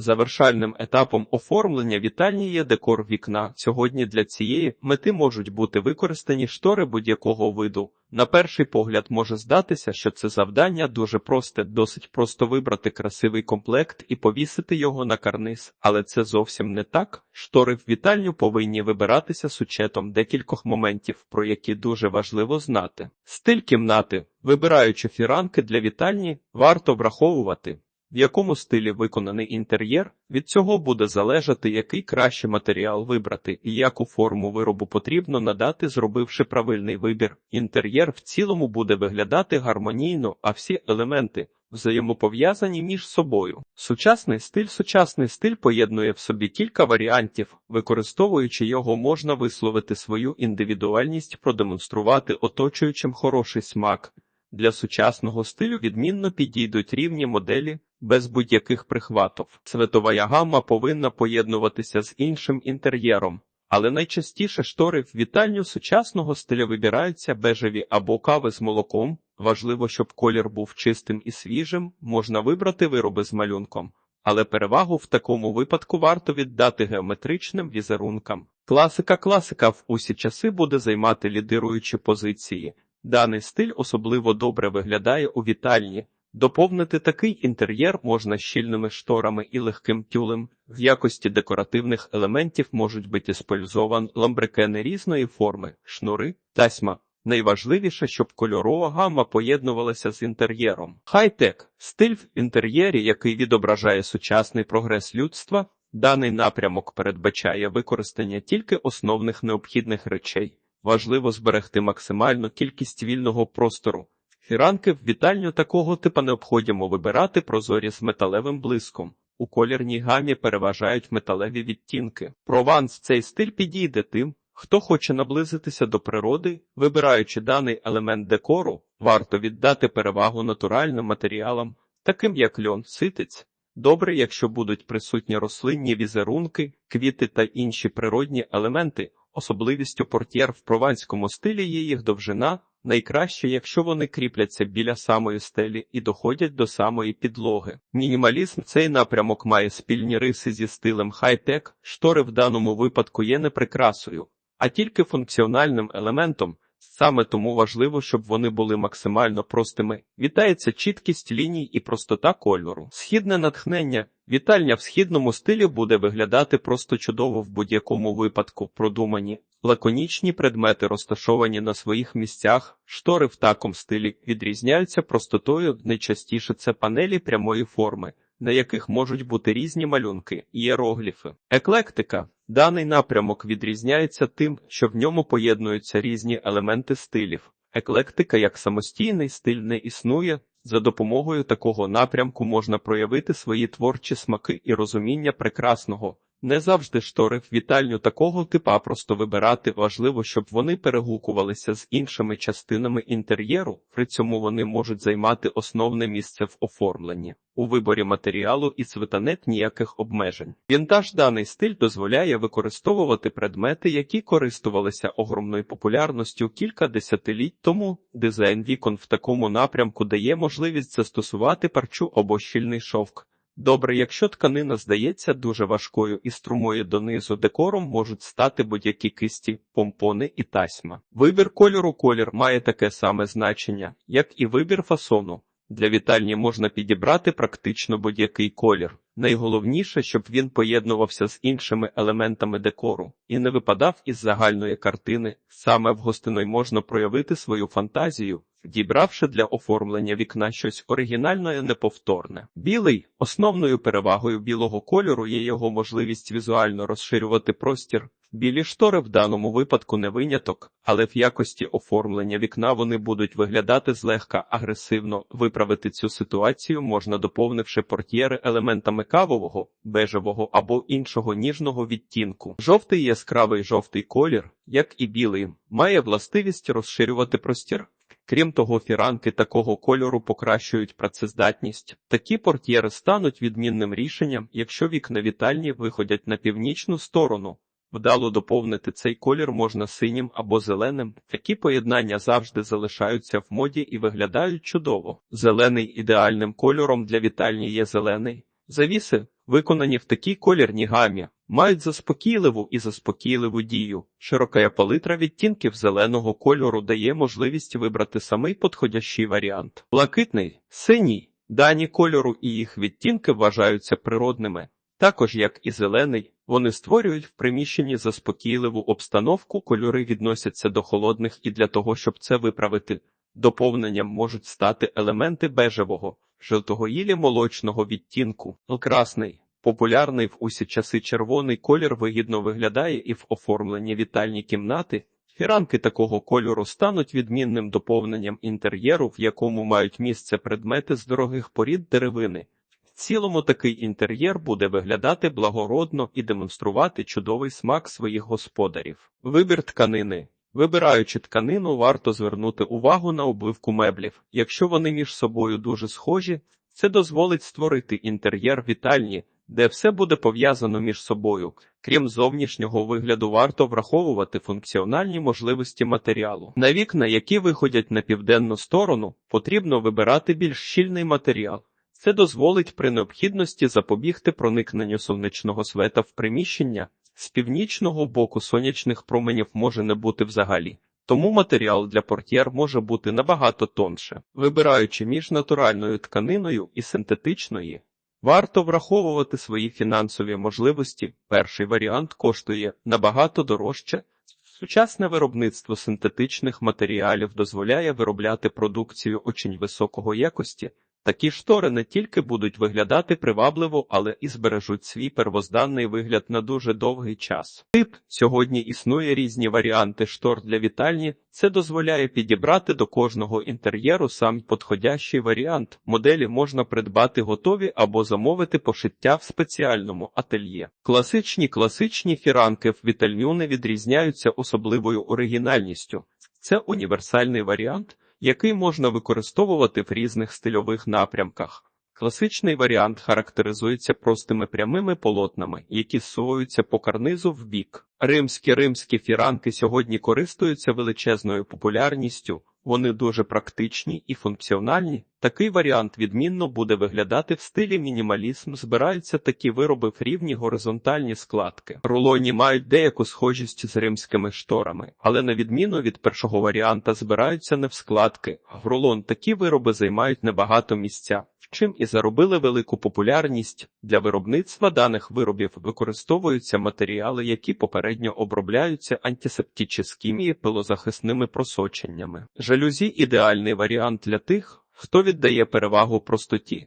Завершальним етапом оформлення вітальні є декор вікна. Сьогодні для цієї мети можуть бути використані штори будь-якого виду. На перший погляд може здатися, що це завдання дуже просте, досить просто вибрати красивий комплект і повісити його на карниз, але це зовсім не так. Штори в вітальню повинні вибиратися з учетом декількох моментів, про які дуже важливо знати. Стиль кімнати, вибираючи фіранки для вітальні, варто враховувати. В якому стилі виконаний інтер'єр, від цього буде залежати, який краще матеріал вибрати і яку форму виробу потрібно надати, зробивши правильний вибір. Інтер'єр в цілому буде виглядати гармонійно, а всі елементи взаємопов'язані між собою. Сучасний стиль Сучасний стиль поєднує в собі кілька варіантів, використовуючи його, можна висловити свою індивідуальність, продемонструвати оточуючим хороший смак. Для сучасного стилю відмінно підійдуть рівні моделі без будь-яких прихватів. Цветова гамма повинна поєднуватися з іншим інтер'єром, але найчастіше штори в вітальню сучасного стилю вибираються бежеві або кави з молоком. Важливо, щоб колір був чистим і свіжим, можна вибрати вироби з малюнком, але перевагу в такому випадку варто віддати геометричним візерункам. Класика класика в усі часи буде займати лідируючі позиції. Даний стиль особливо добре виглядає у вітальні. Доповнити такий інтер'єр можна щільними шторами і легким тюлем. В якості декоративних елементів можуть бути спользован ламбрикени різної форми, шнури, тасьма. Найважливіше, щоб кольорова гамма поєднувалася з інтер'єром. Хай-тек – стиль в інтер'єрі, який відображає сучасний прогрес людства. Даний напрямок передбачає використання тільки основних необхідних речей. Важливо зберегти максимальну кількість вільного простору. Фіранки в вітальню такого типа необходимо вибирати прозорі з металевим блиском. У колірній гамі переважають металеві відтінки. Прованс цей стиль підійде тим, хто хоче наблизитися до природи, вибираючи даний елемент декору, варто віддати перевагу натуральним матеріалам, таким як льон, ситець. Добре, якщо будуть присутні рослинні візерунки, квіти та інші природні елементи. Особливістю портьєр в прованському стилі є їх довжина, найкраще, якщо вони кріпляться біля самої стелі і доходять до самої підлоги. Мінімалізм цей напрямок має спільні риси зі стилем хай-тек, штори в даному випадку є не прикрасою, а тільки функціональним елементом. Саме тому важливо, щоб вони були максимально простими. Вітається чіткість ліній і простота кольору. Східне натхнення. Вітальня в східному стилі буде виглядати просто чудово в будь-якому випадку. Продумані, лаконічні предмети розташовані на своїх місцях. Штори в такому стилі відрізняються простотою. Найчастіше це панелі прямої форми, на яких можуть бути різні малюнки, ієрогліфи. Еклектика. Даний напрямок відрізняється тим, що в ньому поєднуються різні елементи стилів. Еклектика як самостійний стиль не існує. За допомогою такого напрямку можна проявити свої творчі смаки і розуміння прекрасного. Не завжди штори в вітальню такого типа просто вибирати важливо, щоб вони перегукувалися з іншими частинами інтер'єру, при цьому вони можуть займати основне місце в оформленні. У виборі матеріалу і цветанет ніяких обмежень. Вінтаж даний стиль дозволяє використовувати предмети, які користувалися огромною популярністю кілька десятиліть тому. Дизайн вікон в такому напрямку дає можливість застосувати парчу або щільний шовк. Добре, якщо тканина здається дуже важкою і струмою донизу декором можуть стати будь-які кисті, помпони і тасьма. Вибір кольору колір має таке саме значення, як і вибір фасону. Для вітальні можна підібрати практично будь-який колір. Найголовніше, щоб він поєднувався з іншими елементами декору і не випадав із загальної картини. Саме в гостиной можна проявити свою фантазію, дібравши для оформлення вікна щось оригінальне і неповторне. Білий основною перевагою білого кольору є його можливість візуально розширювати простір. Білі штори в даному випадку не виняток, але в якості оформлення вікна вони будуть виглядати злегка агресивно. Виправити цю ситуацію можна доповнивши портьєри елементами кавового, бежевого або іншого ніжного відтінку. Жовтий яскравий жовтий колір, як і білий, має властивість розширювати простір. Крім того, фіранки такого кольору покращують працездатність. Такі портьєри стануть відмінним рішенням, якщо вікна вітальні виходять на північну сторону. Вдало доповнити цей колір можна синім або зеленим. Такі поєднання завжди залишаються в моді і виглядають чудово. Зелений ідеальним кольором для вітальні є зелений. Завіси виконані в такій колірній гамі, мають заспокійливу і заспокійливу дію. Широка палитра відтінків зеленого кольору дає можливість вибрати самий підходящий варіант. Блакитний, синій, дані кольору і їх відтінки вважаються природними. Також, як і зелений, вони створюють в приміщенні заспокійливу обстановку, кольори відносяться до холодних і для того, щоб це виправити, доповненням можуть стати елементи бежевого, жовтого ілі молочного відтінку. Красний, популярний в усі часи червоний колір вигідно виглядає і в оформленні вітальні кімнати. Фіранки такого кольору стануть відмінним доповненням інтер'єру, в якому мають місце предмети з дорогих порід деревини. В цілому такий інтер'єр буде виглядати благородно і демонструвати чудовий смак своїх господарів. Вибір тканини. Вибираючи тканину, варто звернути увагу на обливку меблів. Якщо вони між собою дуже схожі, це дозволить створити інтер'єр вітальні, де все буде пов'язано між собою. Крім зовнішнього вигляду, варто враховувати функціональні можливості матеріалу. На вікна, які виходять на південну сторону, потрібно вибирати більш щільний матеріал. Це дозволить при необхідності запобігти проникненню сонячного света в приміщення. З північного боку сонячних променів може не бути взагалі, тому матеріал для портьєр може бути набагато тонше. Вибираючи між натуральною тканиною і синтетичною, варто враховувати свої фінансові можливості. Перший варіант коштує набагато дорожче. Сучасне виробництво синтетичних матеріалів дозволяє виробляти продукцію очень високого якості. Такі штори не тільки будуть виглядати привабливо, але і збережуть свій первозданний вигляд на дуже довгий час. Тип сьогодні існує різні варіанти штор для вітальні. Це дозволяє підібрати до кожного інтер'єру сам підходящий варіант. Моделі можна придбати готові або замовити пошиття в спеціальному ательє. Класичні класичні фіранки в вітальню не відрізняються особливою оригінальністю. Це універсальний варіант який можна використовувати в різних стильових напрямках. Класичний варіант характеризується простими прямими полотнами, які зсуваються по карнизу в бік. Римські римські фіранки сьогодні користуються величезною популярністю, вони дуже практичні і функціональні. Такий варіант відмінно буде виглядати в стилі мінімалізм. Збираються такі вироби в рівні горизонтальні складки. Рулоні мають деяку схожість з римськими шторами, але на відміну від першого варіанта збираються не в складки. В рулон такі вироби займають небагато місця. Чим і заробили велику популярність для виробництва даних виробів використовуються матеріали, які попередньо обробляються антисептичними пилозахисними просоченнями. Жалюзі ідеальний варіант для тих, хто віддає перевагу простоті.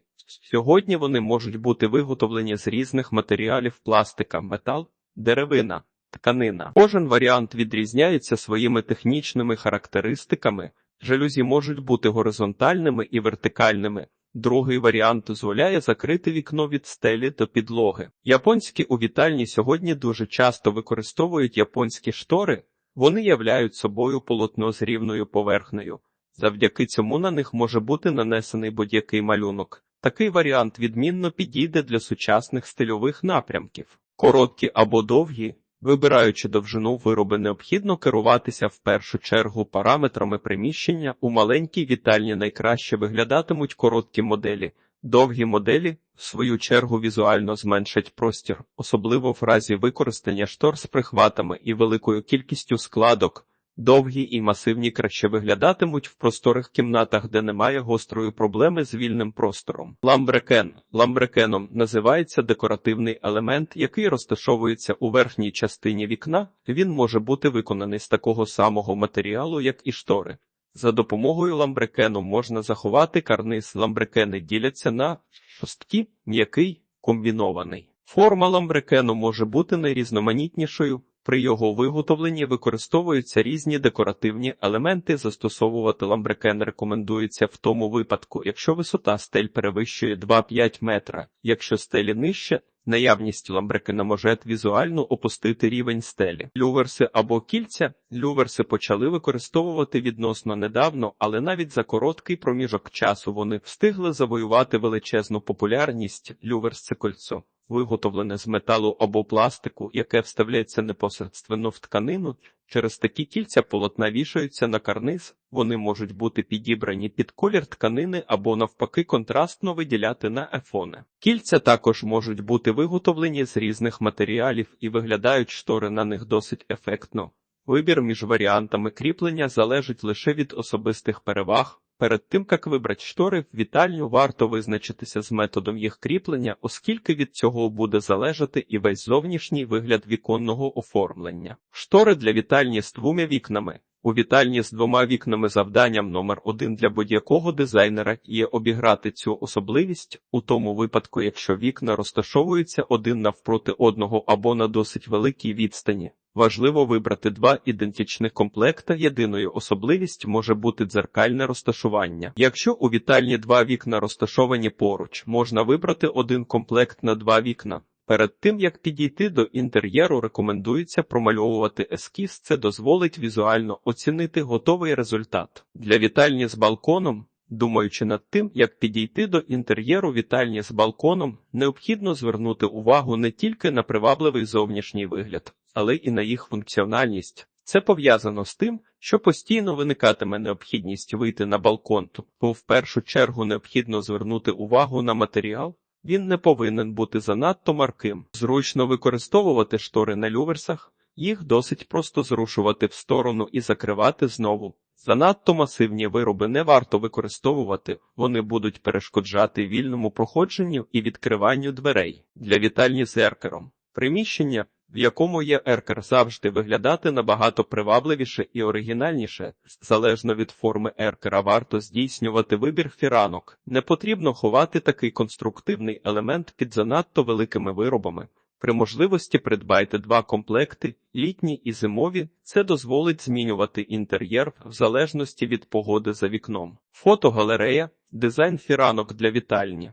Сьогодні вони можуть бути виготовлені з різних матеріалів пластика, метал, деревина, тканина. Кожен варіант відрізняється своїми технічними характеристиками. Жалюзі можуть бути горизонтальними і вертикальними. Другий варіант дозволяє закрити вікно від стелі до підлоги. Японські у вітальні сьогодні дуже часто використовують японські штори, вони являють собою полотно з рівною поверхнею. Завдяки цьому на них може бути нанесений будь-який малюнок. Такий варіант відмінно підійде для сучасних стильових напрямків. Короткі або довгі, вибираючи довжину вироби, необхідно керуватися в першу чергу параметрами приміщення. У маленькій вітальні найкраще виглядатимуть короткі моделі. Довгі моделі, в свою чергу, візуально зменшать простір, особливо в разі використання штор з прихватами і великою кількістю складок. Довгі і масивні краще виглядатимуть в просторих кімнатах, де немає гострої проблеми з вільним простором. Ламбрекен ламбрекеном називається декоративний елемент, який розташовується у верхній частині вікна. Він може бути виконаний з такого самого матеріалу, як і штори. За допомогою ламбрекену можна заховати карниз. Ламбрекени діляться на шосткі, м'який, комбінований. Форма ламбрекену може бути найрізноманітнішою. При його виготовленні використовуються різні декоративні елементи. Застосовувати ламбрекен рекомендується в тому випадку, якщо висота стель перевищує 2-5 метра. Якщо стелі нижче, наявність ламбрекена може візуально опустити рівень стелі. Люверси або кільця. Люверси почали використовувати відносно недавно, але навіть за короткий проміжок часу вони встигли завоювати величезну популярність. Люверс це кольцо виготовлене з металу або пластику, яке вставляється непосередньо в тканину. Через такі кільця полотна вішаються на карниз, вони можуть бути підібрані під колір тканини або навпаки контрастно виділяти на ефони. Кільця також можуть бути виготовлені з різних матеріалів і виглядають штори на них досить ефектно. Вибір між варіантами кріплення залежить лише від особистих переваг. Перед тим, як вибрати штори в вітальню, варто визначитися з методом їх кріплення, оскільки від цього буде залежати і весь зовнішній вигляд віконного оформлення. Штори для вітальні з двома вікнами. У вітальні з двома вікнами завданням номер один для будь-якого дизайнера є обіграти цю особливість у тому випадку, якщо вікна розташовуються один навпроти одного або на досить великій відстані. Важливо вибрати два ідентичних комплекта. Єдиною особливість може бути дзеркальне розташування. Якщо у вітальні два вікна розташовані поруч, можна вибрати один комплект на два вікна. Перед тим як підійти до інтер'єру, рекомендується промальовувати ескіз. Це дозволить візуально оцінити готовий результат. Для вітальні з балконом, думаючи над тим, як підійти до інтер'єру вітальні з балконом, необхідно звернути увагу не тільки на привабливий зовнішній вигляд, але і на їх функціональність. Це пов'язано з тим, що постійно виникатиме необхідність вийти на балкон, то в першу чергу необхідно звернути увагу на матеріал. Він не повинен бути занадто марким. Зручно використовувати штори на люверсах, їх досить просто зрушувати в сторону і закривати знову. Занадто масивні вироби не варто використовувати, вони будуть перешкоджати вільному проходженню і відкриванню дверей для вітальні з еркером. Приміщення, в якому є еркер, завжди виглядати набагато привабливіше і оригінальніше. Залежно від форми еркера, варто здійснювати вибір фіранок. Не потрібно ховати такий конструктивний елемент під занадто великими виробами. При можливості придбайте два комплекти, літні і зимові. Це дозволить змінювати інтер'єр в залежності від погоди за вікном. Фотогалерея, дизайн фіранок для вітальні.